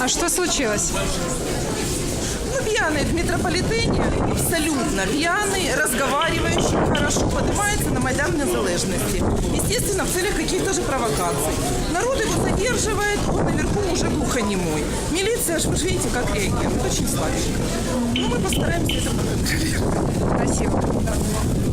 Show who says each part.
Speaker 1: А
Speaker 2: что случилось?
Speaker 1: Пьяный в метрополитене, абсолютно пьяный, разговаривающий, хорошо поднимается на Майдан Незалежности. Естественно, в целях каких-то же провокаций. Народ его задерживает, он наверху уже глухонемой. Милиция, вы же видите, как реагирует. Очень слабенько. Ну, мы постараемся это проконтролировать.
Speaker 2: Спасибо.